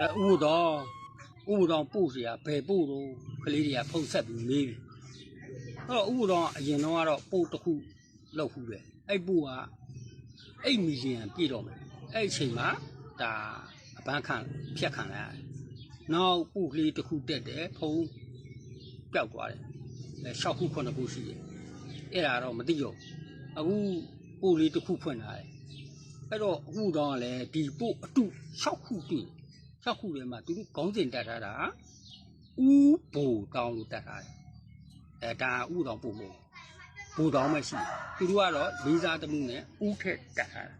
အဲဥတော်ဥတော်ပို့เสียဘယ်ပို့တော့ကလေးတွေကဖုန်ဆက်ပြီးမေးပြီအဲ့တော့ဥတော်အရင်တော့ကတော့ပို့တစ်ခုလောက်ခုပဲအဲ့ပို့ကအဲ့မီလီယံပြည့်တော့မယ်အဲ့အချိန်မှာဒါအပန်းခံဖြတ်ခံလိုက်ရတယ်နောက်ပို့ကလေးတစ်ခုတက်တယ်ဖုံပျောက်သွားတယ်အဲ6ခု9ခုရှိတယ်အဲ့ဒါတော့မသိရောအခုပို့လေးတစ်ခုဖွင့်လာတယ် အဲ့တော့အခုတော့လည်းဒီပို့အတု6ခုတွေ့ 6ခုထဲမှာသူတို့ခေါင်းစဉ်တက်ထားတာဥဘိုတောင်းလို့တက်ထားတယ်အဲဒါဥတောင်းပို့မို့ဘိုတောင်းမရှိဘူးသူတို့ကတော့လေးစားတမှုနဲ့ဥထက်တက်ထားတာ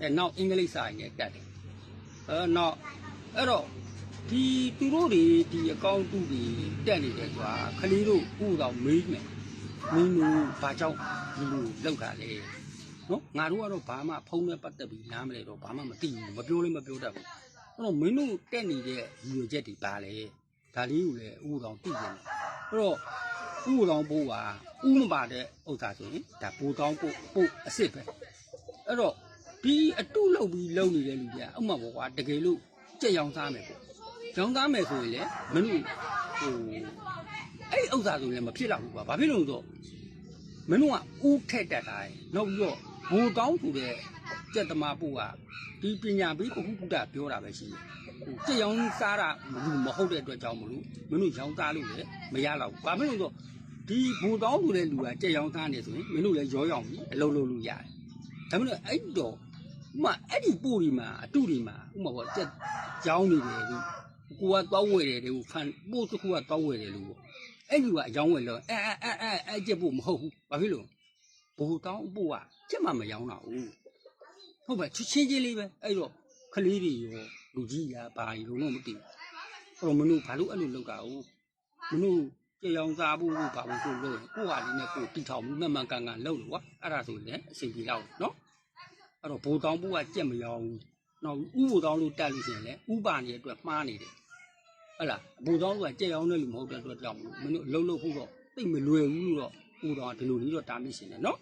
အဲနောက်အင်္ဂလိပ်စာရင်းနဲ့တက်တယ်အဲနောက်အဲ့တော့ဒီသူတို့တွေဒီအကောင့်တူတွေတက်နေတယ်ဆိုတာခလေးတို့ဥတောင်းမေးမယ်မင်းတို့ဘာကြောင့်ဒီလိုလောက်တာလဲနော်ငါတို့ကတော့ဘာမှဖုံးနဲ့ပတ်သက်ပြီးနားမလဲတော့ဘာမှမသိဘူးမပြောလည်းမပြောတတ်ဘူး အဲ့တော့မင်းတို့တက်နေတဲ့ရည်ရွယ်ချက်တွေပါလေဒါလေးကိုလည်းဥပတော်သိကြတယ်အဲ့တော့ဥပတော်ဘိုးကဥမပါတဲ့ဥစ္စာဆိုရင်ဒါဘိုးတောင်းပို့ပို့အစ်စ်ပဲအဲ့တော့ဒီအတုလုပ်ပြီးလုပ်နေတဲ့လူတွေကဥမဘောကွာတကယ်လို့ကြက်ရောင်စားမယ်ပေါ့ရောင်စားမယ်ဆိုရင်လေမင်းတို့ဟိုအဲ့ဥစ္စာဆိုရင်လည်းမဖြစ်တော့ဘူးကွာဘာဖြစ်လို့လဲဆိုတော့မင်းတို့ကဥထက်တက်တာရယ်နောက်ပြီးတော့ဘူတောင်းဆိုတဲ့ ကြက်သမားပို့ကဒီပညာပေးပခုကုတ္တပြောတာပဲရှိတယ်ဟိုကြက်ရောင်းစားတာမလို့မဟုတ်တဲ့အတွက်ကြောင့်မလို့မင်းတို့ရောင်းစားလို့လည်းမရတော့ဘူးဘာဖြစ်လို့လဲဆိုတော့ဒီဘူတောင်းဆိုတဲ့လူကကြက်ရောင်းစားနေဆိုရင်မင်းတို့လည်းရောရောင်းပြီးအလုပ်လုပ်လို့ရတယ်ဒါပေမဲ့အဲ့တော့ဥမာအဲ့ဒီပို့ဒီမှာအတုဒီမှာဥမာပေါ့ကြက်ရောင်းနေတယ်ဒီကိုကတောင်းဝယ်တယ်ဒီဖန်ပို့တစ်ခုကတောင်းဝယ်တယ်လို့ပေါ့အဲ့လူကအယောင်းဝယ်လို့အဲအဲအဲအဲအဲကြက်ဖို့မဟုတ်ဘူးဘာဖြစ်လို့ဘူတောင်းပို့ကကြက်မှမယောင်းတာဘူး ဟုတ်ပဲချစ်ချင်းချင်းလေးပဲအဲ့တော့ကလေးတွေရောလူကြီးရာဘာကြီးလုံးတော့မသိဘူးအဲ့တော့မင်းတို့ဘာလို့အဲ့လိုလုပ်တာဟုတ်မင်းတို့ကြက်ရောင်းစားဖို့ဘာလို့ဆိုလို့ကိုဟာလေးနဲ့ကိုတီထောင်ပြီးမှန်မှန်ကန်ကန်လုပ်လို့ကွာအဲ့ဒါဆိုရင်အဆင်ပြေတော့နော်အဲ့တော့ဘူတောင်းပို့ကကြက်မယောင်းဘူးနောက်ဥဘူတောင်းလို့တက်လို့ရှိရင်လည်းဥပါနေတဲ့အတွက်မှားနေတယ်ဟုတ်လားဘူတောင်းကကြက်ရောင်းတဲ့လူမဟုတ်တဲ့အတွက်ကြောင့်မလို့မင်းတို့အလုံးလုံးဖို့တော့သိပ်မလွယ်ဘူးလို့တော့ဟိုတော့ဒီလိုလေးတော့တားမိရှင်တယ်နော်